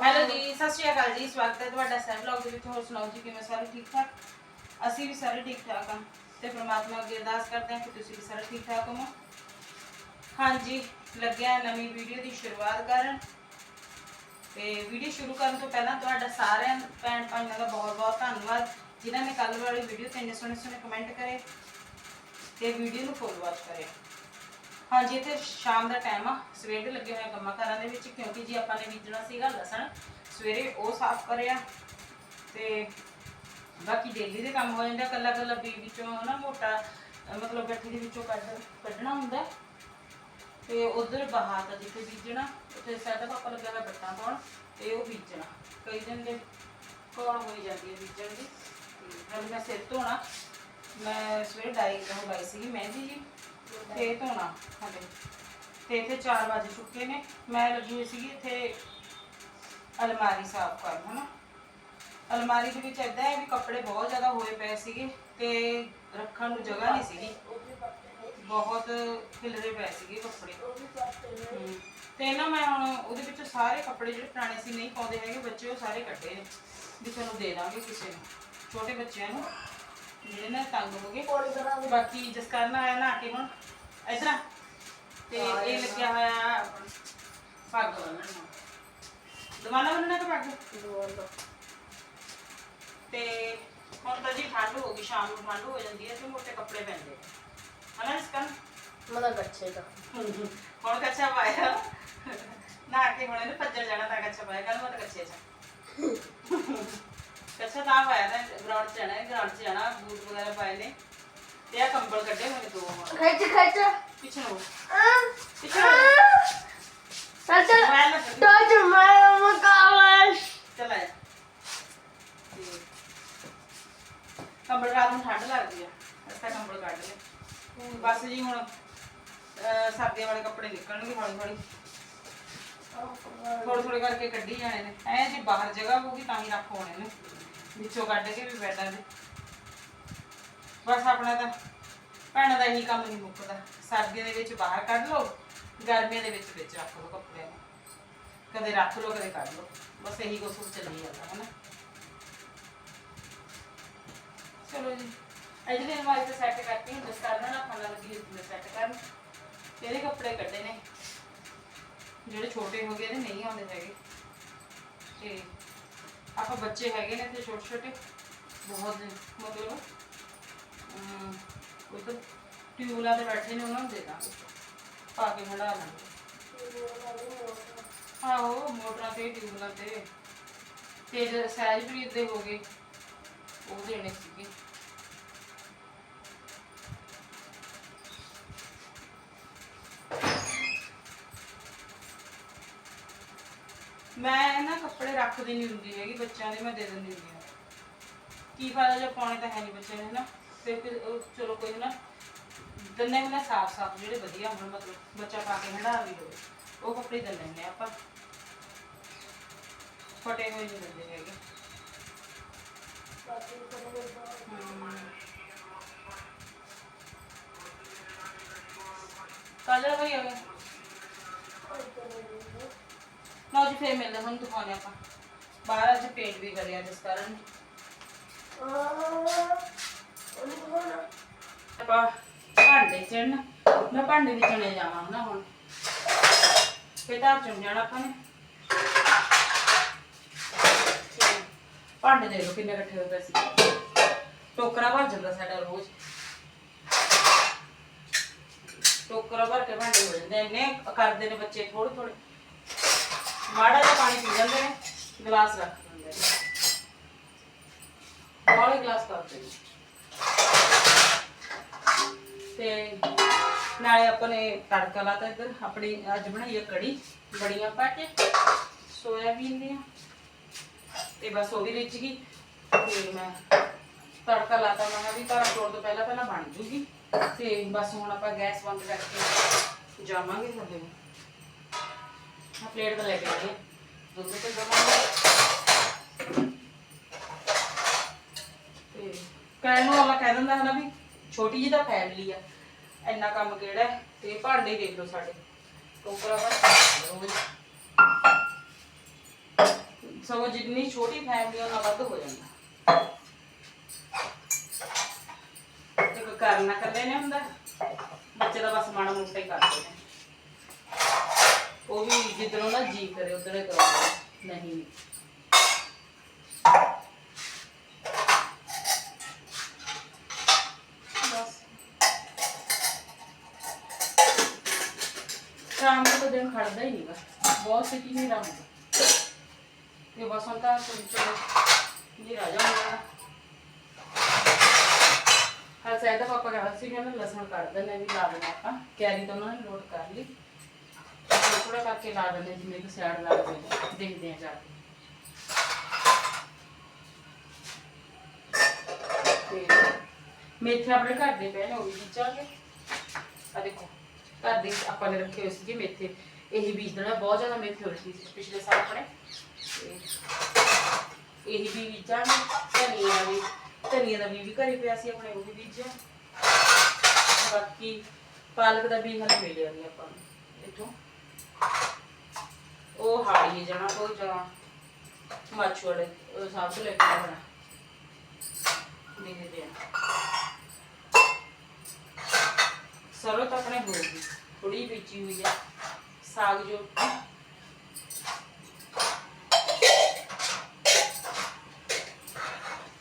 Hello ਜੀ, ਸਤਿ ਸ਼੍ਰੀ ਅਕਾਲ ਜੀ, ਸਵਾਗਤ ਹੈ ਤੁਹਾਡਾ ਸੈਮ ਵਲੌਗ ਦੇ ਵਿੱਚ। ਹੋਰ ਸੁਣਾਓ ਜੀ, ਕਿਵੇਂ ਸਾਰੇ ਠੀਕ ਠਾਕ? ਅਸੀਂ ਵੀ ਸਾਰੇ ਠੀਕ ਠਾਕ ਹਾਂ ਤੇ ਪ੍ਰਮਾਤਮਾ ਅੱਗੇ ਅਰਦਾਸ ਕਰਦੇ ਹਾਂ ਕਿ ਤੁਸੀਂ ਵੀ ਸਾਰੇ ਠੀਕ ਠਾਕ ਹੋਵੋ। ਹਾਂਜੀ, ਲੱਗਿਆ ਨਵੀਂ ਵੀਡੀਓ ਦੀ ਸ਼ੁਰੂਆਤ ਕਰਨ। ਤੇ ਵੀਡੀਓ ਸ਼ੁਰੂ ਕਰਨ ਤੋਂ ਪਹਿਲਾਂ ਤੁਹਾਡਾ ਸਾਰਿਆਂ ਭੈਣ ਭਾਈਆਂ ਦਾ ਬਹੁਤ ਬਹੁਤ ਧੰਨਵਾਦ, ਜਿਨ੍ਹਾਂ ਨੇ ਕੱਲ ਵਾਲੀ ਵੀਡੀਓ ਤੇ ਇੰਨੇ ਸੋਹਣੇ ਸੋਹਣੇ ਕਮੈਂਟ ਕਰੇ ਤੇ ਵੀਡੀਓ ਨੂੰ ਫੋਲੋ ਅਪ ਕਰਿਆ। ਹਾਂਜੀ, ਇੱਥੇ ਸ਼ਾਮ ਦਾ ਟਾਈਮ ਆ। ਸਵੇਰ ਦੇ ਲੱਗੇ ਹੋਏ ਕੰਮਾਂ ਕਾਰਾਂ ਦੇ ਵਿੱਚ, ਕਿਉਂਕਿ ਜੀ ਆਪਾਂ ਨੇ ਬੀਜਣਾ ਸੀਗਾ ਲਸਣ। ਸਵੇਰੇ ਉਹ ਸਾਫ਼ ਕਰਿਆ ਤੇ ਬਾਕੀ ਡੇਲੀ ਦੇ ਕੰਮ ਹੋ ਜਾਂਦਾ ਕੱਲਾ ਕੱਲਾ ਬੀ ਵਿੱਚੋਂ ਨਾ ਮੋਟਾ, ਮਤਲਬ ਗੱਠੀ ਦੇ ਵਿੱਚੋਂ ਕੱਢ, ਕੱਢਣਾ ਹੁੰਦਾ। ਤੇ ਉਧਰ ਬਾਹਰ ਦਾ ਜਿੱਥੇ ਬੀਜਣਾ, ਉੱਥੇ ਸਾਡਾ ਪਾਪਾ ਲੱਗਾ ਹੋਇਆ ਬੱਟਾਂ ਪਾਉਣ, ਤੇ ਉਹ ਬੀਜਣਾ। ਕਈ ਦਿਨ ਦੇ ਕੌਣ ਹੋਈ ਜਾਂਦੀ ਹੈ ਬੀਜਣ ਦੀ। ਤੇ ਮੈਂ ਸਿਰ ਧੋਣਾ। ਮੈਂ ਸਵੇਰੇ ਡਾਈ ਲਗਾਈ ਸੀਗੀ, ਮਹਿੰਦੀ ਜੀ। ਤੇ ਧੋਣਾ ਹਾਲੇ। ਤੇ ਇੱਥੇ 4 ਵਜੇ ਚੁੱਕੇ ਨੇ। ਮੈਂ ਲੱਗੀ ਹੋਈ ਸੀਗੀ ਇੱਥੇ ਅਲਮਾਰੀ ਸਾਫ਼ ਕਰਨ ਹਨਾ। ਅਲਮਾਰੀ ਦੇ ਵਿੱਚ ਏਦਾਂ ਹੈ ਵੀ ਕੱਪੜੇ ਬਹੁਤ ਜ਼ਿਆਦਾ ਹੋਏ ਪਏ ਸੀਗੇ ਤੇ ਰੱਖਣ ਨੂੰ ਜਗ੍ਹਾ ਨਹੀਂ ਸੀਗੀ। ਬਹੁਤ ਖਿਲਰੇ ਪਏ ਸੀਗੇ ਕੱਪੜੇ। ਹਮ, ਤੇ ਨਾ ਮੈਂ ਹੁਣ ਉਹਦੇ ਵਿੱਚੋਂ ਸਾਰੇ ਕੱਪੜੇ ਜਿਹੜੇ ਪੁਰਾਣੇ ਸੀ ਨਹੀਂ ਪਾਉਂਦੇ ਹੈਗੇ ਬੱਚੇ ਉਹ ਸਾਰੇ ਕੱਢੇ ਨੇ। ਵੀ ਤੁਹਾਨੂੰ ਦੇ ਦਾਂਗੇ ਕਿਸੇ ਨੂੰ। ਛੋਟੇ ਬੱਚਿਆਂ ਨੂੰ। ਜਿਹੜੇ ਨਾ ਤੰਗ ਹੋ ਗਏ। ਬਾਕੀ ਜਿਸ ਕਾਰਨ ਆਇਆ ਨਾ ਕੇ ਹੁਣ। ਇਧਰ ਆ। ਤੇ ਇਹ ਲੱਗਿਆ ਹੋਇਆ ਪੱਗ ਬੰਨਣ ਨੂੰ। ਦਵਾਨਾ ਬੰਨਣਾ ਕਿ ਪੱਗ? ਤੇ ਹੁਣ ਤਾਂ ਜੀ ਠੰਡ ਹੋ ਗਈ ਸ਼ਾਮ ਨੂੰ ਠੰਡ ਹੋ ਜਾਂਦੀ ਹੈ ਤੇ ਮੋਟੇ ਕੱਪੜੇ ਪੈਂਦੇ ਆ। ਹਨਾ ਇਸ ਮਨਾ ਦਾ ਹੁਣ ਕੱਚਾ ਪਾਇਆ। ਨਾ ਕੇ ਹੁਣ ਇਹਨੇ ਭੱਜਣ ਜਾਣਾ ਤਾਂ ਕੱਚਾ ਪਾਇਆ ਕੱਲ ਮੈਂ ਤਾਂ ਕੱਚੇ ਚ ਕੱਚਾ ਤਾਂ ਪਾਇਆ ਨਾ ਗਰਾਊਂਡ ਚ ਜਾਣਾ ਗਰਾਊਂਡ ਚ ਜਾਣਾ ਬੂਟ ਵਗੈਰਾ ਪਾਏ ਨੇ। ਤੇ ਆ ਕੰਬਲ ਕੱਢੇ ਹੋਏ ਨੇ ਦੋ ਹੁਣ ਖਿੱਚ ਖਿੱਚ ਪਿੱਛੇ ਨੂੰ ਆ ਪਿੱਛੇ ਨੂੰ ਸੱਚ ਮੋਬਾਈਲ ਨਾ ਕੱਢੀ। ਟੱਚ ਮਾਰ ਮਕਾਵਸ਼ ਚੱਲ ਆਇਆ ਤੇ ਕੰਬਲ ਰਾਤ ਨੂੰ ਠੰਡ ਲੱਗਦੀ ਆ ਅਸਾਂ ਕੰਬਲ ਕੱਢ ਲਏ ਬਸ ਜੀ ਹੁਣ ਅਹ, ਸਰਦੀਆਂ ਵਾਲੇ ਕੱਪੜੇ ਨਿਕਲਣਗੇ ਹੌਲੀ ਹੌਲੀ ਥੋੜੇ ਥੋੜੇ ਕਰਕੇ ਕੱਢੀ ਜਾਣੇ ਨੇ ਐ ਜੇ ਬਾਹਰ ਜਗ੍ਹਾ ਹੋਊਗੀ ਤਾਂ ਹੀ ਰੱਖ ਹੋਣੇ ਨੇ ਵਿੱਚੋਂ ਕੱਢ ਕੇ ਵੀ ਬੈਡਾਂ ਦੇ ਬਸ ਆਪਣਾ ਤਾਂ ਭੈਣਾਂ ਦਾ ਇਹੀ ਕੰਮ ਨਹੀਂ ਮੁੱਕਦਾ। ਸਰਦੀਆਂ ਦੇ ਵਿੱਚ ਬਾਹਰ ਕੱਢ ਲਓ, ਗਰਮੀਆਂ ਦੇ ਵਿੱਚ ਵਿੱਚ ਰੱਖ ਲਓ ਕੱਪੜਿਆਂ ਨੂੰ। ਕਦੇ ਰੱਖ ਲਓ, ਕਦੇ ਕੱਢ ਲਓ। ਬਸ ਇਹੀ ਕੁਛ ਚੱਲੀ ਜਾਂਦਾ ਹੈ ਨਾ ਚਲੋ ਜੀ ਅੱਜ ਦੇ ਅਲਮਾਰੀ ਤੇ ਸੈੱਟ ਕਰਕੇ ਹੁਣ ਦਸਤਾਰ ਨਾਲ ਖਾਣਾ ਲੱਗੀ ਇਸ ਸੈੱਟ ਕਰਨ। ਇਹਦੇ ਕੱਪੜੇ ਕੱਢੇ ਨੇ। ਜਿਹੜੇ ਛੋਟੇ ਹੋ ਗਏ ਨੇ ਨਹੀਂ ਆਉਂਦੇ ਹੈਗੇ। ਤੇ ਆਪਾਂ ਬੱਚੇ ਹੈਗੇ ਨੇ ਤੇ ਛੋਟੇ ਛੋਟੇ ਬਹੁਤ ਮਤਲਬ। ਅਮ, ਤਾਂ ਟਿਊਲਾਂ ਤੇ ਬੈਠੇ ਨੇ ਉਹਨਾਂ ਨੂੰ ਦੇ ਦਾਂਗੇ। ਪਾ ਕੇ ਹੜਾ ਲਾਂਗੇ ਆਹੋ ਮੋਟਰਾਂ ਤੇ ਟਿਊਬਲਾਂ ਤੇ ਤੇ ਸਹਿਜਪ੍ਰੀਤ ਦੇ ਹੋ ਗਏ। ਉਹ ਦੇਣੇ ਸੀਗੇ। ਮੈਂ ਨਾ ਕੱਪੜੇ ਰੱਖਦੀ ਨਹੀਂ ਹੁੰਦੀ ਹੈਗੀ ਬੱਚਿਆਂ ਦੇ ਮੈਂ ਦੇ ਦਿੰਦੀ ਹੁੰਦੀ ਹਾਂ। ਕੀ ਫਾਇਦਾ ਜੇ ਪਾਉਣੇ ਤਾਂ ਹੈ ਨਹੀਂ ਬੱਚੇ ਨੇ ਹਨਾ? ਤੇ ਫਿਰ ਉਹ ਚਲੋ ਕੋਈ ਨਾ ਦੰਨੇ ਵੀ ਨਾ ਸਾਫ਼ ਸਾਫ਼ ਜਿਹੜੇ ਵਧੀਆ ਹੋਣ ਮਤਲਬ ਬੱਚਾ ਪਾ ਕੇ ਹੰਡਾ ਵੀ ਹੋਵੇ ਉਹ ਕੱਪੜੇ ਦਿੰਦੇ ਨੇ ਆਪਾਂ। ਫਟੇ ਹੋਏ ਨਹੀਂ ਦਿੰਦੇ ਹੈਗੇ। ਕਾਜਲ ਭਾਈ ਆ ਗਿਆ ਲਓ ਜੀ ਫੇਰ ਮਿਲਦੇ ਹੁਣ ਦਿਖਾਉਣੇ ਆਪਾਂ। ਬਾਹਰ ਅੱਜ ਪੇਂਟ ਵੀ ਕਰਿਆ ਜਿਸ ਕਾਰਨ। ਆਪਾਂ ਭਾਂਡੇ ਚੜਨ ਮੈਂ ਭਾਂਡੇ ਵੀ ਚਣੇ ਜਾਵਾਂ ਨਾ ਹੁਣ। ਫੇਰ ਚੁਣ ਜਾਣਾ ਆਪਾਂ ਨੇ। ਭਾਂਡੇ ਦੇ ਲੋ ਕਿੰਨੇ ਇਕੱਠੇ ਹੋਏ ਪਏ ਸੀ। ਟੋਕਰਾ ਭਰ ਜਾਂਦਾ ਸਾਡਾ ਰੋਜ਼। ਟੋਕਰਾ ਭਰ ਕੇ ਭਾਂਡੇ ਹੋ ਜਾਂਦੇ ਇੰਨੇ ਕਰਦੇ ਨੇ ਬੱਚੇ ਥੋੜੇ ਥੋੜੇ ਮਾੜਾ ਜਿਹਾ ਪਾਣੀ ਪੀ ਜਾਂਦੇ ਨੇ। ਗਲਾਸ ਰੱਖ ਦਿੰਦੇ ਨੇ। ਬਾਲੇ ਗਲਾਸ ਕਰਦੇ ਨੇ। ਤੇ ਨਾਲੇ ਆਪਾਂ ਨੇ ਤੜਕਾ ਲਾਤਾ ਇੱਧਰ, ਆਪਣੀ ਅੱਜ ਬਣਾਈ ਹੈ ਕੜੀ, ਬੜੀਆਂ ਪਾ ਕੇ, ਸੋਇਆਬੀਨ ਦੀਆਂ। ਤੇ ਬਸ ਉਹ ਵੀ ਰਿੱਝ ਗਈ। ਤੇ ਮੈਂ ਤੜਕਾ ਲਾਤਾ, ਮੈਂ ਵੀ ਧਾਰਾ ਤੋੜ ਤੋਂ ਪਹਿਲਾਂ ਪਹਿਲਾਂ ਬਣ ਜੂਗੀ। ਤੇ ਬਸ ਹੁਣ ਆਪਾਂ ਗੈਸ ਬੰਦ ਕਰਕੇ ਜਾਵਾਂਗੇ ਥੱਲੇ। ਨੂੰ ਆ ਪਲੇਟ ਤਾਂ ਲੈ ਕੇ ਆਈ ਦੁੱਧ ਤੇ ਜਾਵਾਂਗੇ। ਤੇ ਕਹਿਣ ਨੂੰ ਅਗਲਾ ਕਹਿ ਦਿੰਦਾ ਹੈ ਨਾ ਵੀ ਛੋਟੀ ਜਿਹੀ ਤਾਂ ਫੈਮਿਲੀ ਆ। ਇੰਨਾ ਕੰਮ ਕਿਹੜਾ ਹੈ? ਤੇ ਭਾਂਡੇ ਦੇਖ ਲਓ ਸਾਡੇ। ਟੋਕਰਾ ਭਰ ਰੋਜ਼ ਸਗੋਂ ਜਿੰਨੀ ਛੋਟੀ ਫੈਮਿਲੀ ਉਹਨਾਂ ਵੱਧ ਹੋ ਜਾਂਦਾ। ਤੇ ਕੋਈ ਕਰਨਾ ਕੱਲੇ ਨੇ ਹੁੰਦਾ। ਬੱਚੇ ਦਾ ਬਸ ਮਾੜਾ ਮੋਟਾ ਹੀ ਕਰਦੇ ਨੇ। ਉਹ ਵੀ ਜਿੱਦਣੋਂ ਨਾ ਜੀ ਕਰੇ ਉਧਰ ਹੀ ਕਰਾਉਂਦੇ ਨਹੀਂ। ਨਹੀਂਗਾ ਬਹੁਤ ਸਿੱਟੀ ਨਹੀਂ ਰਹਿੰਦਾ ਤੇ ਬਸ ਹੁਣ ਤਾਂ ਚਲੋ ਜੀ ਰਾਜਾ ਹੋਣਾ ਹਾਂ ਸਾਇਦਾ ਪਾਪਾ ਕਹਿੰਦਾ ਸੀ ਕਹਿੰਦਾ ਲਸਣ ਕੱਢ ਦਿੰਦੇ ਵੀ ਲਾ ਦੇਣਾ ਆਪਾਂ ਕੈਰੀ ਤਾਂ ਉਹਨਾਂ ਨੇ ਲੋਡ ਕਰ ਲਈ ਥੋੜਾ ਕਰਕੇ ਲਾ ਦਿੰਦੇ ਜਿੰਨੇ ਕਿ ਸਾਈਡ ਲਾ ਦਿੰਦੇ ਦੇਖਦੇ ਆ ਜਾ ਕੇ ਤੇ ਮੇਥੇ ਆਪਣੇ ਘਰ ਦੇ ਪਏ ਨੇ ਉਹ ਵੀ ਬੀਜਾਂਗੇ ਆ ਦੇਖੋ ਘਰ ਦੇ ਆਪਾਂ ਨੇ ਇਹੀ ਬੀਜ ਦੇਣਾ ਬਹੁਤ ਜ਼ਿਆਦਾ ਮੇਰੀ ਹੋਏ ਸੀ ਪਿਛਲੇ ਸਾਲ ਆਪਣੇ। ਇਹੀ ਵੀ ਬੀਜਾਂਗੇ ਧਨੀਆ ਵੀ, ਧਨੀਆ ਦਾ ਬੀਜ ਵੀ ਘਰੇ ਪਿਆ ਸੀ ਆਪਣੇ, ਉਹ ਵੀ ਬੀਜਿਆ। ਬਾਕੀ ਪਾਲਕ ਦਾ ਬੀਜ ਹਲੇ ਮਿਲਿਆ ਨਹੀਂ ਆਪਾਂ ਨੂੰ, ਇੱਥੋਂ। ਉਹ ਹਾੜੀ ਜਣਾ ਕੋਈ ਜਣਾ ਮਾਛੋੜੇ ਉਹ ਸਭ ਤੋਂ ਲੈ ਕੇ ਆਉਣਾ ਦੇਖਦੇ ਆ ਸਰੋਂ ਤਾਂ ਆਪਣੇ ਹੋ ਗਈ ਥੋੜੀ ਬੀਜੀ ਹੋਈ ਆ। ਸਾਗ ਜੋ।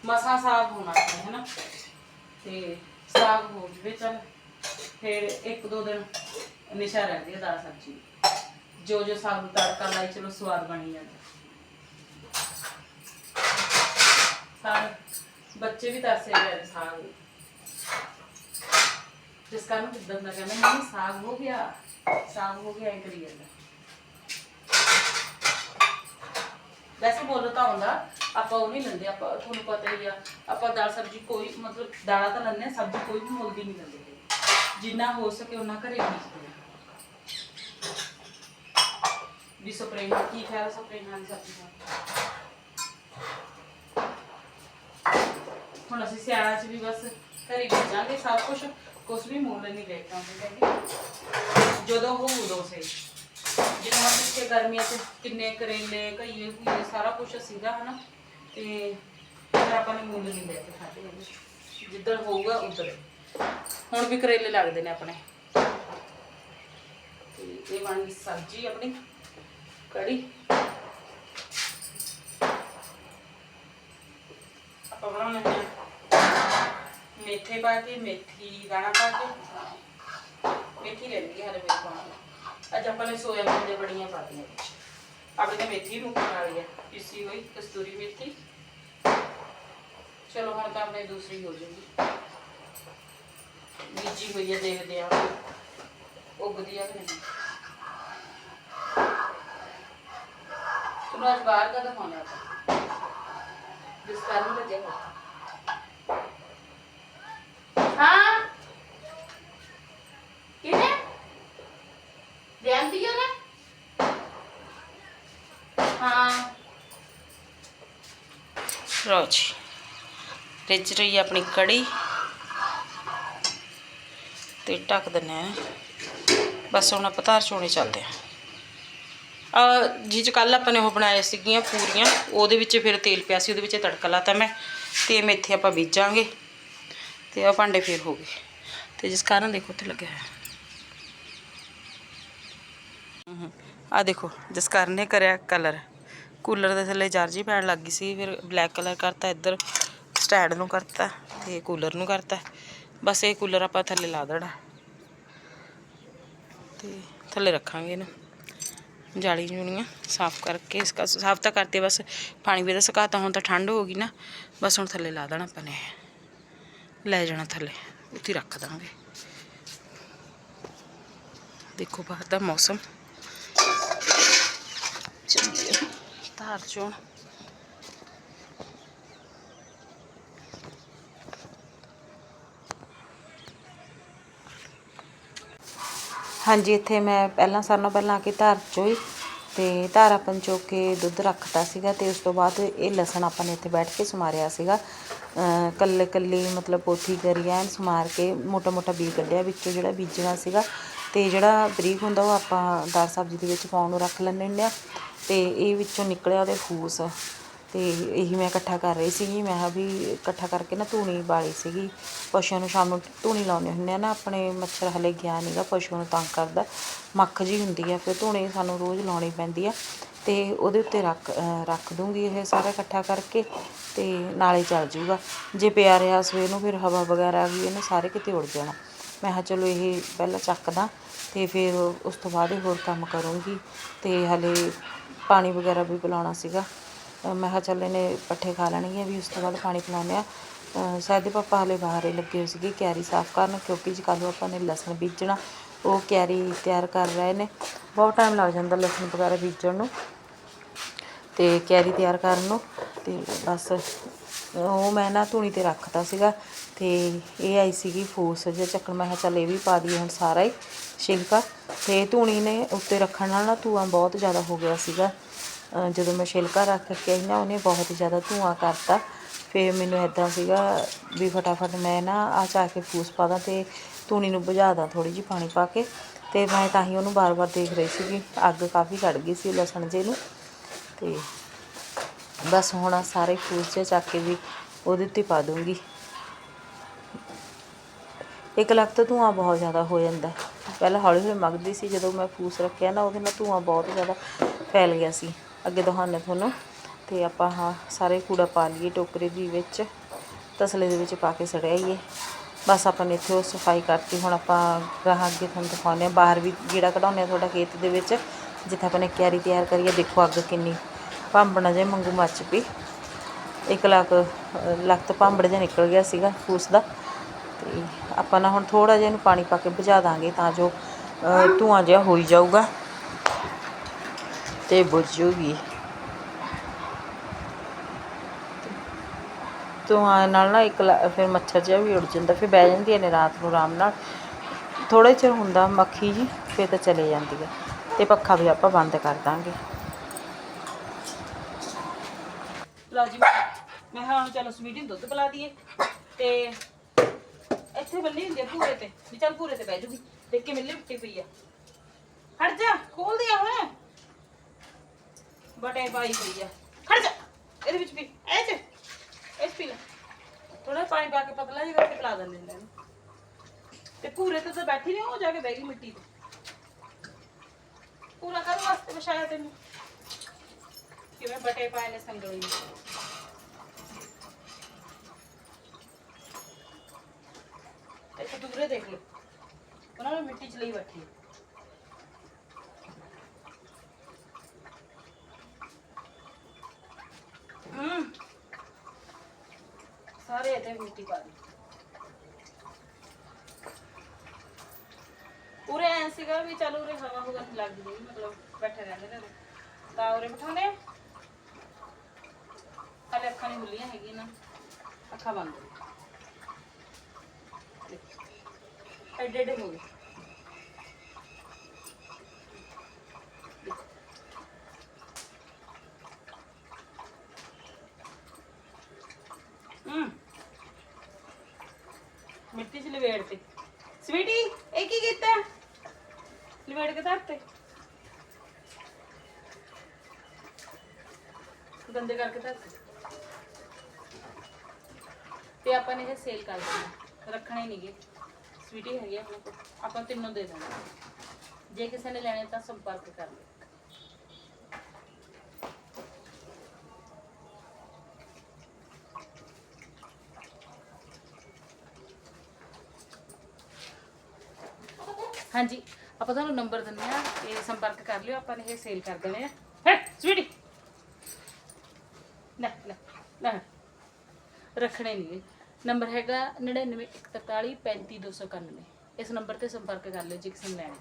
ਮਸਾ ਸਾਗ ਹੋਣਾ ਹੈ ਨਾ ਤੇ ਸਾਗ ਹੋ ਜਵੇ, ਚੱਲ। ਫਿਰ ਇੱਕ ਦੋ ਦਿਨ ਨਿਸ਼ਾ ਰਹਿੰਦੀ ਹੈ ਦਾਲ ਸਬਜ਼ੀ। ਜੋ ਜੋ ਸਾਗ ਨੂੰ ਤੜਕਾ ਲਾਈ, ਚਲੋ ਸਵਾਦ ਬਣੀ ਜਾਂਦਾ। ਸਾਗ, ਬੱਚੇ ਵੀ ਤਰਸੇ ਗਏ ਸਾਗ। ਜਿਸ ਕਾਰਨ ਕਿਦਾਂ ਦਾ ਕਹਿੰਦਾ ਮੰਮੀ ਸਾਗ ਹੋ ਗਿਆ। ਸਾਗ ਹੋ ਗਿਆ ਇਹ ਕਰੀ ਜਾਂਦਾ। ਵੈਸੇ ਬੋਲੋ ਤਾਂ ਹੁੰਦਾ ਆਪਾਂ ਉਹ ਨਹੀਂ ਲੈਂਦੇ, ਆਪਾਂ ਤੁਹਾਨੂੰ ਪਤਾ ਹੀ ਆ, ਆਪਾਂ ਦਾਲ ਸਬਜ਼ੀ ਕੋਈ ਮਤਲਬ ਦਾਲਾਂ ਤਾਂ ਲੈਂਦੇ ਆ ਸਬਜ਼ੀ ਕੋਈ ਵੀ ਮੁੱਲ ਦੀ ਨਹੀਂ ਲੈਂਦੇ ਜਿੰਨਾ ਹੋ ਸਕੇ ਉਹਨਾਂ ਘਰੇ ਬੀਜਦੇ ਵੀ ਸਪਰੇਅ ਨਾਲ ਕੀ ਫਾਇਦਾ ਸਪਰੇਅ ਨਾਲ ਸਬਜ਼ੀ ਦਾ? ਹੁਣ ਅਸੀਂ ਸਿਆਣਾ 'ਚ ਵੀ ਬਸ ਘਰੇ ਬੀਜਾਂਗੇ ਸਭ ਕੁਝ ਕੁਝ ਵੀ ਮੁੱਲ ਨਹੀਂ ਲੈ ਕੇ ਆਉਂਦੇ ਹੈਗੇ ਜਦੋਂ ਹੋ ਉਦੋਂ ਜਿਵੇਂ ਪਿੱਛੇ ਗਰਮੀਆਂ 'ਚ ਕਿੰਨੇ ਕਰੇਲੇ, ਘਈਏ ਘਈਏ, ਸਾਰਾ ਕੁਝ ਸੀਗਾ, ਹਨਾ? ਤੇ ਫਿਰ ਆਪਾਂ ਨੇ ਮੁੱਲ ਨਹੀਂ ਲੈ ਕੇ ਖਾਦੇ ਹੈਗੇ। ਜਿੱਦਣ ਹੋਊਗਾ ਉਧਰ ਹੁਣ ਵੀ ਕਰੇਲੇ ਲੱਗਦੇ ਨੇ ਆਪਣੇ। ਤੇ ਇਹ ਬਣ ਗਈ ਸਬਜ਼ੀ ਆਪਣੀ ਕੜੀ। ਮੇਥੇ ਪਾ ਕੇ, ਮੇਥੀ, ਦਾਣਾ ਪਾ ਕੇ। ਮੇਥੀ ਲੈ ਹਰੇ ਮੇਰੇ ਪਾਉਣਾ ਅੱਜ ਆਪਾਂ ਨੇ ਸੋਇਆਬੀਨ ਦੇ ਬੜੀਆਂ ਪਾਤੀਆਂ ਵਿੱਚ। ਆਪਣੇ ਨੇ ਮੇਥੀ ਨੂੰ ਪਾ ਲਈ ਹੈ ਪਿਸੀ ਹੋਈ ਕਸਤੂਰੀ ਮੇਥੀ। ਚਲੋ ਹੁਣ ਤਾਂ ਆਪਣੇ ਦੂਸਰੀ ਹੋ ਜਾਊਗੀ ਬੀਜੀ ਹੋਈ ਹੈ ਦੇਖਦੇ ਆ ਉੱਗਦੀ ਆ ਕਿ ਨਹੀਂ? ਤੁਹਾਨੂੰ ਅੱਜ ਬਾਹਰ ਦਾ ਦਿਖਾਉਣਾ ਆਪਾਂ ਜਿਸ ਕਾਰਨ ਲੱਗੇਗਾ ਹਾਂ ਕਿਨੇ ਜਾਂਦੀ ਹੋ ਨਾ ਹਾਂ ਲਓ ਜੀ ਰਿੱਝ ਰਹੀ ਹੈ ਆਪਣੀ ਕੜੀ ਤੇ ਢੱਕ ਦਿੰਨੇ ਆ ਬਸ ਹੁਣ ਆਪਾਂ ਧਾਰ ਚੋਣੇ ਚੱਲਦੇ ਆ ਆ ਜੀ ਚ ਕੱਲ ਆਪਾਂ ਨੇ ਉਹ ਬਣਾਏ ਸੀਗੀਆਂ ਪੂਰੀਆਂ ਉਹਦੇ ਵਿੱਚ ਫਿਰ ਤੇਲ ਪਿਆ ਸੀ ਉਹਦੇ ਵਿੱਚ ਤੜਕਾ ਲਾਤਾ ਮੈਂ ਤੇ ਮੇਥੇ ਆਪਾਂ ਬੀਜਾਂਗੇ ਤੇ ਆ ਭਾਂਡੇ ਫੇਰ ਹੋ ਗਏ ਤੇ ਜਿਸ ਕਾਰਨ ਦੇਖੋ ਤੇ ਲੱਗਿਆ ਹੈ ਆ ਦੇਖੋ ਜਿਸ ਕਾਰਨ ਨੇ ਕਰਿਆ ਕਲਰ ਕੂਲਰ ਦੇ ਥੱਲੇ ਚਾਰਜੀ ਪੈਣ ਲੱਗ ਗਈ ਸੀ ਫਿਰ ਬਲੈਕ ਕਲਰ ਕਰਤਾ ਇੱਧਰ ਸਟੈਂਡ ਨੂੰ ਕਰਤਾ ਤੇ ਕੂਲਰ ਨੂੰ ਕਰਤਾ ਬਸ ਇਹ ਕੂਲਰ ਆਪਾਂ ਥੱਲੇ ਲਾ ਦੇਣਾ ਤੇ ਥੱਲੇ ਰੱਖਾਂਗੇ ਇਹਨੂੰ ਜਾਲੀ ਜੂਣੀਆਂ ਸਾਫ਼ ਕਰਕੇ ਇਸਕਾ ਸਾਫ਼ ਤਾਂ ਕਰਤੇ ਬਸ ਪਾਣੀ ਵੀ ਦਾ ਸੁਕਾਤਾ ਹੁਣ ਤਾਂ ਠੰਡ ਹੋ ਗਈ ਨਾ ਬਸ ਹੁਣ ਥੱਲੇ ਲਾ ਦੇਣਾ ਆਪਾਂ ਨੇ ਲੈ ਜਾਣਾ ਥੱਲੇ ਉੱਥੇ ਹੀ ਰੱਖ ਦਾਂਗੇ ਚੰਗੀ ਧਾਰ ਚੋਣ ਹਾਂਜੀ ਇੱਥੇ ਮੈਂ ਪਹਿਲਾਂ ਸਾਰਿਆਂ ਨਾਲੋਂ ਪਹਿਲਾਂ ਆ ਕੇ ਧਾਰ ਚੋਈ ਤੇ ਧਾਰ ਆਪਾਂ ਚੋ ਕੇ ਦੁੱਧ ਰੱਖਤਾ ਸੀਗਾ ਤੇ ਉਸ ਤੋਂ ਬਾਅਦ ਇਹ ਲਸਣ ਆਪਾਂ ਨੇ ਇੱਥੇ ਬੈਠ ਕੇ ਸਮਾਰਿਆ ਸੀਗਾ। ਕੱਲੇ ਕੱਲੇ ਮਤਲਬ ਪੋਥੀ ਕਰੀ ਐਨ ਸਮਾਰ ਕੇ ਮੋਟਾ ਮੋਟਾ ਬੀ ਕੱਢਿਆ ਵਿੱਚੋਂ ਜਿਹੜਾ ਬੀਜਣਾ ਸੀਗਾ ਤੇ ਜਿਹੜਾ ਬਰੀਕ ਹੁੰਦਾ ਉਹ ਆਪਾਂ ਦਾਲ ਸਬਜ਼ੀ ਦੇ ਵਿੱਚ ਪਾਉਣ ਨੂੰ ਰੱਖ ਲੈਂਦੇ ਹੁੰਦੇ ਆ। ਅਤੇ ਇਹ ਵਿੱਚੋਂ ਨਿਕਲਿਆ ਉਹਦੇ ਫੂਸ ਅਤੇ ਇਹੀ ਮੈਂ ਇਕੱਠਾ ਕਰ ਰਹੀ ਸੀਗੀ। ਮੈਂ ਕਿਹਾ ਵੀ ਇਕੱਠਾ ਕਰਕੇ ਨਾ ਧੂਣੀ ਬਾਲੀ ਸੀਗੀ। ਪਸ਼ੂਆਂ ਨੂੰ ਸ਼ਾਮ ਨੂੰ ਧੂਣੀ ਲਾਉਂਦੇ ਹੁੰਦੇ ਆ ਨਾ, ਆਪਣੇ ਮੱਛਰ ਹਲੇ ਗਿਆ ਨਹੀਂਗਾ ਪਸ਼ੂ ਨੂੰ ਤੰਗ ਕਰਦਾ। ਮੱਖ ਜੀ ਹੁੰਦੀ ਆ, ਫਿਰ ਧੂਣੀ ਸਾਨੂੰ ਰੋਜ਼ ਲਾਉਣੀ ਪੈਂਦੀ ਆ ਅਤੇ ਉਹਦੇ ਉੱਤੇ ਰੱਖ ਰੱਖ ਦੂੰਗੀ ਇਹ ਸਾਰਾ ਇਕੱਠਾ ਕਰਕੇ ਅਤੇ ਨਾਲੇ ਚੱਲ ਜੂਗਾ ਜੇ ਪਿਆ ਰਿਹਾ ਸਵੇਰ ਨੂੰ, ਫਿਰ ਹਵਾ ਵਗੈਰਾ ਆ ਗਈ ਇਹਨੇ ਸਾਰੇ ਕਿਤੇ ਉੱਡ ਜਾਣਾ। ਮੈਂ ਕਿਹਾ ਚਲੋ ਇਹ ਪਹਿਲਾਂ ਚੱਕਦਾ ਅਤੇ ਫਿਰ ਉਸ ਤੋਂ ਬਾਅਦ ਇਹ ਹੋਰ ਕੰਮ ਕਰੂੰਗੀ ਅਤੇ ਹਲੇ ਪਾਣੀ ਵਗੈਰਾ ਵੀ ਪਿਲਾਉਣਾ ਸੀਗਾ। ਮੈਂ ਕਿਹਾ ਚੱਲ ਇਹਨੇ ਪੱਠੇ ਖਾ ਲੈਣਗੀਆਂ ਵੀ ਉਸ ਤੋਂ ਬਾਅਦ ਪਾਣੀ ਪਿਲਾਉਂਦੇ ਆ ਅਹ ਸ਼ਾਇਦ ਦੇ ਪਾਪਾ ਹਲੇ ਬਾਹਰ ਹੀ ਲੱਗੇ ਹੋਏ ਸੀਗੇ, ਕਿਆਰੀ ਸਾਫ਼ ਕਰਨ, ਕਿਉਂਕਿ ਜੀ ਕੱਲ੍ਹ ਨੂੰ ਆਪਾਂ ਨੇ ਲਸਣ ਬੀਜਣਾ। ਉਹ ਕਿਆਰੀ ਤਿਆਰ ਕਰ ਰਹੇ ਨੇ। ਬਹੁਤ ਟਾਈਮ ਲੱਗ ਜਾਂਦਾ ਲਸਣ ਵਗੈਰਾ ਬੀਜਣ ਨੂੰ। ਤੇ ਕਿਆਰੀ ਤਿਆਰ ਕਰਨ ਨੂੰ। ਤੇ ਬਸ ਉਹ ਮੈਂ ਨਾ ਧੂਣੀ ਤੇ ਰੱਖਤਾ ਸੀਗਾ ਤੇ ਇਹ ਆਈ ਸੀਗੀ ਫੂਸ ਜੇ ਚੱਕਣ ਮੈਂ ਕਿਹਾ ਚੱਲ ਇਹ ਵੀ ਪਾ ਦਈਏ ਹੁਣ ਸਾਰਾ ਹੀ ਛਿਲਕਾ। ਤੇ ਧੂਣੀ ਨੇ ਉੱਤੇ ਰੱਖਣ ਨਾਲ ਨਾ ਧੂਆਂ ਬਹੁਤ ਜ਼ਿਆਦਾ ਹੋ ਗਿਆ ਸੀਗਾ। ਜਦੋਂ ਮੈਂ ਛਿਲਕਾ ਰੱਖ ਕੇ ਆਈ ਨਾ ਉਹਨੇ ਬਹੁਤ ਜ਼ਿਆਦਾ ਧੂਆਂ ਕਰਤਾ। ਫਿਰ ਮੈਨੂੰ ਇਦਾਂ ਸੀਗਾ ਵੀ ਫਟਾਫਟ ਮੈਂ ਨਾ ਆ ਚਾ ਕੇ ਫੂਸ ਪਾ ਦਾਂ ਤੇ ਧੂਣੀ ਨੂੰ ਬੁਝਾ ਦਾਂ ਥੋੜੀ ਜਿਹੀ ਪਾਣੀ ਪਾ ਕੇ। ਤੇ ਮੈਂ ਤਾਂ ਹੀ ਉਹਨੂੰ ਬਾਰ-ਬਾਰ ਦੇਖ ਰਹੀ ਸੀਗੀ। ਅੱਗ ਕਾਫੀ ਚੜ ਗਈ ਸੀ ਲਸਣ ਜੇ ਨੂੰ। ਤੇ ਬਸ ਹੁਣ ਸਾਰੇ ਫੂਸ ਜਿਹੇ ਚੱਕ ਕੇ ਵੀ ਉਹਦੇ ਉੱਤੇ ਪਾ ਦੂੰਗੀ ਇੱਕ ਲੱਖ ਤੋਂ ਧੂਆਂ ਬਹੁਤ ਜ਼ਿਆਦਾ ਹੋ ਜਾਂਦਾ। ਪਹਿਲਾਂ ਹੌਲੀ ਹੌਲੀ ਮਗਦੀ ਸੀ, ਜਦੋਂ ਮੈਂ ਫੂਸ ਰੱਖਿਆ ਨਾ, ਉਹਦੇ ਨਾਲ ਧੂਆਂ ਬਹੁਤ ਜ਼ਿਆਦਾ ਫੈਲ ਗਿਆ ਸੀ। ਅੱਗੇ ਦਿਖਾਉਂਦੇ ਤੁਹਾਨੂੰ। ਤੇ ਆਪਾਂ ਹਾਂ ਸਾਰੇ ਕੂੜਾ ਪਾ ਲਈਏ ਟੋਕਰੇ ਦੀ ਵਿੱਚ, ਤਸਲੇ ਦੇ ਵਿੱਚ ਪਾ ਕੇ ਸੜਿਆਈਏ ਬਸ ਆਪਾਂ ਨੇ ਇੱਥੇ ਉਹ ਸਫ਼ਾਈ ਕਰਤੀ। ਹੁਣ ਆਪਾਂ ਗਾਹਾਂ ਅੱਗੇ ਤੁਹਾਨੂੰ ਦਿਖਾਉਂਦੇ ਹਾਂ। ਬਾਹਰ ਵੀ ਗੀੜਾ ਕਢਾਉਂਦੇ ਹਾਂ ਤੁਹਾਡਾ ਖੇਤ ਦੇ ਵਿੱਚ। ਜਿੱਥੇ ਆਪਾਂ ਨੇ ਕਿਆਰੀ ਤਿਆਰ ਕਰੀ ਹੈ, ਦੇਖੋ ਅੱਗ ਕਿੰਨੀ ਭਾਂਬਣਾ ਜੇ ਮੰਗੂ ਮੱਚ ਪਈ। ਇੱਕ ਲੱਖ ਅਹ ਲੱਖ ਭਾਂਬੜ ਜਿਹਾ ਨਿਕਲ ਗਿਆ ਸੀਗਾ ਫੂਸ ਦਾ। ਤੇ ਆਪਾਂ ਨਾ ਹੁਣ ਥੋੜਾ ਜਿਹਾ ਇਹਨੂੰ ਪਾਣੀ ਪਾ ਕੇ ਭਜਾ ਦਾਂਗੇ ਤਾਂ ਜੋ ਅਹ, ਧੂੰਆਂ ਜਿਹਾ ਹੋਈ ਜਾਊਗਾ। ਤੇ ਬੁਝ ਜੂਗੀ। ਧੂੰਆਂ ਨਾਲ ਨਾ ਇੱਕ ਲ- ਫਿਰ ਮੱਛਰ ਜਿਹਾ ਵੀ ਉੱਡ ਜਾਂਦਾ ਫਿਰ ਬਹਿ ਜਾਂਦੀਆਂ ਨੇ ਰਾਤ ਨੂੰ ਆਰਾਮ ਨਾਲ। ਥੋੜੇ ਚਿਰ ਹੁੰਦਾ ਮੱਖੀ ਜੀ ਫਿਰ ਤਾਂ ਚਲੇ ਜਾਂਦੀ ਹੈ। ਤੇ ਪੱਖਾ ਵੀ ਆਪਾਂ ਬੰਦ ਕਰ ਦਾਂਗੇ। ਲਓ ਜੀ, ਮੈਂ ਮੈਂ ਕਿਹਾ ਹੁਣ ਚਲੋ ਸਵੀਟੀ ਨੂੰ ਦੁੱਧ ਪਿਲਾ ਦਈਏ। ਤੇ ਇੱਥੇ ਬੰਨੀ ਹੁੰਦੀ ਆ ਪੂਰੇ ਤੇ, ਵੀ ਚੱਲ ਪੂਰੇ ਤੇ ਬਹਿ ਜੂਗੀ, ਦੇਖ ਕੇ ਮਿੱਲੀ ਮਿੱਟੀ ਪਈ ਆ। ਹਟ ਜਾ, ਖੋਲ ਦਿਆ ਹੁਣ। ਬਟੇ ਪਾਈ ਪਈ ਆ। ਖੜ ਜਾ, ਇਹਦੇ ਵਿੱਚ ਵੀ ਇਹ ਚ ਇਸ ਪੀ ਲੈ। ਥੋੜਾ ਪਾਣੀ ਪਾ ਕੇ ਪਤਲਾ ਜਿਹਾ ਕਰਕੇ ਪਿਲਾ ਦਿੰਦੇ ਨੇ ਤੇ ਭੂਰੇ ਤੇ ਤਾਂ ਬੈਠੀ ਨਹੀਂ ਉਹ ਜਾ ਕੇ ਬਹਿ ਗਈ ਮਿੱਟੀ ਤੇ। ਪੂਰਾ ਕਰਨ ਵਾਸਤੇ ਵਿਛਾਇਆ ਤੈਨੂੰ ਕਿਵੇਂ ਬਟੇ ਪਾਏ ਨੇ ਸੰਗਲੀ ਨੂੰ ਇੱਥੇ ਦੂਰੇ ਦੇਖ ਲਓ ਉਹਨਾਂ ਨੇ ਮਿੱਟੀ ਚ ਲਈ ਬੈਠੀ ਹੈ। ਹਮ ਸਾਰੇ ਇਹਦੇ ਮਿੱਟੀ ਪਾ ਦੀ ਉਰੇ ਐ ਸੀਗਾ ਵੀ ਚੱਲ ਉਰੇ ਹਵਾ ਹੁਵਾ ਨਹੀਂ ਲੱਗਦੀ ਵੀ ਮਤਲਬ ਬੈਠੇ ਰਹਿੰਦੇ ਨੇ ਉਰੇ। ਤਾਂ ਉਰੇ ਬਿਠਾਉਂਦੇ ਆ ਹਾਲੇ ਅੱਖਾਂ ਨਹੀਂ ਖੁੱਲੀਆਂ ਹੈਗੀਆਂ ਨਾ ਅੱਖਾਂ ਬੰਦ ਦੇਖੋ। ਐਡੇ ਐਡੇ ਹੋ ਗਏ ਦੇਖੋ। ਹਮ ਮਿੱਟੀ ਚ ਲਵੇੜ ਤੇ ਸਵੀਟੀ ਇਹ ਕੀ ਕੀਤਾ ਲਵੇੜ ਕੇ ਧਰਤੇ ਗੰਦੇ ਕਰਕੇ ਧਰਤੇ ਤੇ ਆਪਾਂ ਨੇ ਇਹ ਸੇਲ ਕਰ ਦਿੱਤੀ ਰੱਖਣੇ ਨਹੀਂਗੇ ਸਵੀਟੀ ਹੈਗੀ ਆ ਆਪਣੇ ਕੋਲ। ਆਪਾਂ ਤਿੰਨੋਂ ਦੇ ਦਾਂਗੇ ਜੇ ਕਿਸੇ ਨੇ ਲੈਣੇ ਤਾਂ ਸੰਪਰਕ ਕਰ ਲਿਓ। ਹਾਂਜੀ, ਆਪਾਂ ਤੁਹਾਨੂੰ ਨੰਬਰ ਦਿੰਦੇ ਆ ਇਹ ਸੰਪਰਕ ਕਰ ਲਿਓ। ਆਪਾਂ ਨੇ ਇਹ ਸੇਲ ਕਰ ਦੇਣੇ ਆ। ਹੈ ਸਵੀਟੀ ਲੈ ਲੈ ਲੈ। ਰੱਖਣੇ ਨਹੀਂ ਨੰਬਰ ਹੈਗਾ 9914435291 ਇਸ ਨੰਬਰ ਤੇ ਸੰਪਰਕ ਕਰ ਲਿਓ ਜੇ ਕਿਸੇ ਨੇ ਲੈਣੇ।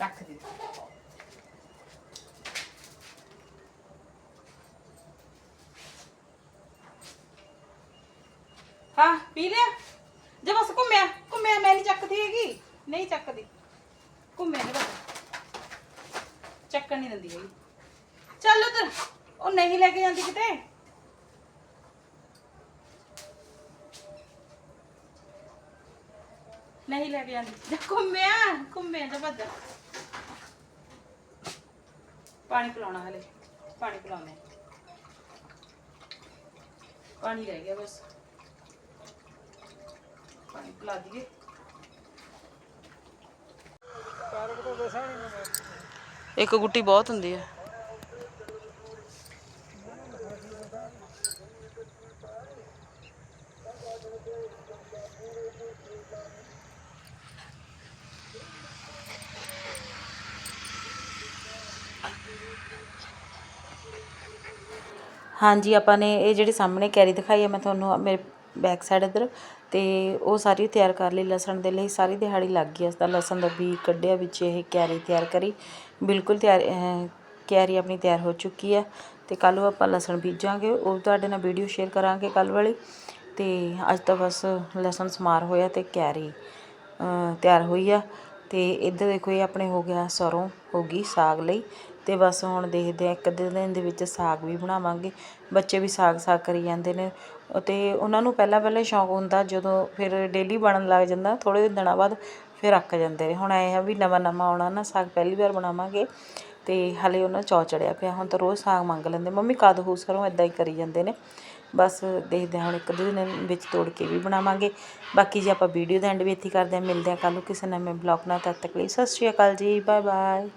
ਰੱਖ ਦੇ। ਹਾਂ, ਪੀ ਲਿਆ? ਜੇ ਬਸ ਘੁੰਮਿਆ ਘੁੰਮਿਆ ਮੈਂ ਨਹੀਂ ਚੱਕਦੀ ਹੈਗੀ। ਨਹੀਂ ਚੱਕਦੀ। ਘੁੰਮਿਆ ਨਹੀਂ ਬਸ ਚੱਕਣ ਨਹੀਂ ਦਿੰਦੀ ਹੈਗੀ। ਨਹੀਂ ਲੈ ਕੇ ਜਾਂਦੀ ਕਿਤੇ ਨਹੀਂ ਲੈ ਕੇ ਜਾਂਦੀ ਜਾ ਘੁੰਮਿਆ ਘੁੰਮਿਆ ਜਾ ਭੱਜ ਜਾ। ਪਾਣੀ ਪਿਲਾਉਣਾ ਹਲੇ ਪਾਣੀ ਪਿਲਾਉਣੇ ਪਾਣੀ ਰਹਿ ਗਿਆ ਬਸ ਪਾਣੀ ਪਿਲਾ ਦਈਏ ਇੱਕ ਗੁੱਟੀ ਬਹੁਤ ਹੁੰਦੀ ਹੈ ਹਾਂਜੀ, ਆਪਾਂ ਨੇ ਇਹ ਜਿਹੜੀ ਸਾਹਮਣੇ ਕਿਆਰੀ ਦਿਖਾਈ ਹੈ, ਮੈਂ ਤੁਹਾਨੂੰ ਮੇਰੇ ਬੈਕ ਸਾਈਡ ਇੱਧਰ ਅਤੇ ਉਹ ਸਾਰੀ ਤਿਆਰ ਕਰ ਲਈ, ਲਸਣ ਦੇ ਲਈ ਸਾਰੀ ਦਿਹਾੜੀ ਲੱਗ ਗਈ ਇਸ ਲਸਣ ਦਾ ਬੀ ਕੱਢਿਆ, ਵਿੱਚ ਇਹ ਕਿਆਰੀ ਤਿਆਰ ਕਰੀ। ਬਿਲਕੁਲ ਤਿਆਰ ਕਿਆਰੀ ਆਪਣੀ ਤਿਆਰ ਹੋ ਚੁੱਕੀ ਹੈ ਤੇ ਕੱਲ੍ਹ ਨੂੰ ਆਪਾਂ ਲਸਣ ਬੀਜਾਂਗੇ, ਉਹ ਤੁਹਾਡੇ ਨਾਲ ਵੀਡੀਓ ਸ਼ੇਅਰ ਕਰਾਂਗੇ ਕੱਲ੍ਹ ਵਾਲੀ। ਤੇ ਅੱਜ ਤਾਂ ਬਸ ਲਸਣ ਸਮਾਰ ਹੋਇਆ ਤੇ ਕਿਆਰੀ ਤਿਆਰ ਹੋਈ ਆ। ਅਤੇ ਇੱਧਰ ਦੇਖੋ ਇਹ ਆਪਣੇ ਹੋ ਗਿਆ ਸਰ੍ਹੋਂ ਹੋ ਗਈ ਸਾਗ ਲਈ। ਅਤੇ ਬਸ ਹੁਣ ਦੇਖਦੇ ਹਾਂ, ਇੱਕ ਅੱਧੇ ਦਿਨ ਦੇ ਵਿੱਚ ਸਾਗ ਵੀ ਬਣਾਵਾਂਗੇ। ਬੱਚੇ ਵੀ ਸਾਗ ਸਾਗ ਕਰੀ ਜਾਂਦੇ ਨੇ। ਅਤੇ ਉਹਨਾਂ ਨੂੰ ਪਹਿਲਾਂ ਪਹਿਲਾਂ ਸ਼ੌਂਕ ਹੁੰਦਾ, ਜਦੋਂ ਫਿਰ ਡੇਲੀ ਬਣਨ ਲੱਗ ਜਾਂਦਾ, ਥੋੜ੍ਹੇ ਦਿਨਾਂ ਬਾਅਦ ਫਿਰ ਅੱਕ ਜਾਂਦੇ ਨੇ। ਹੁਣ ਐਂ ਆ ਵੀ ਨਵਾਂ ਨਵਾਂ ਆਉਣਾ ਨਾ, ਸਾਗ ਪਹਿਲੀ ਵਾਰ ਬਣਾਵਾਂਗੇ। ਅਤੇ ਹਾਲੇ ਉਹਨਾਂ ਚੌ ਚੜਿਆ ਪਿਆ, ਹੁਣ ਤਾਂ ਰੋਜ਼ ਸਾਗ ਮੰਗ ਲੈਂਦੇ। ਮੰਮੀ ਕਦ ਹੋ ਸਰੋਂ? ਇੱਦਾਂ ਹੀ ਕਰੀ ਜਾਂਦੇ ਨੇ। ਬਸ ਦੇਖਦੇ ਹਾਂ ਹੁਣ ਇੱਕ ਦੋ ਦਿਨ ਵਿੱਚ ਤੋੜ ਕੇ ਵੀ ਬਣਾਵਾਂਗੇ। ਬਾਕੀ ਜੇ ਆਪਾਂ ਵੀਡੀਓ ਦਾ ਐਂਡ ਵੀ ਇੱਥੇ ਕਰਦੇ ਹਾਂ। ਮਿਲਦੇ ਹਾਂ ਕੱਲ੍ਹ ਨੂੰ ਕਿਸੇ ਨਵੇਂ ਬਲੌਗ ਨਾਲ। ਤਦ ਤੱਕ ਲਈ ਸਤਿ ਸ਼੍ਰੀ ਅਕਾਲ ਜੀ। Bye bye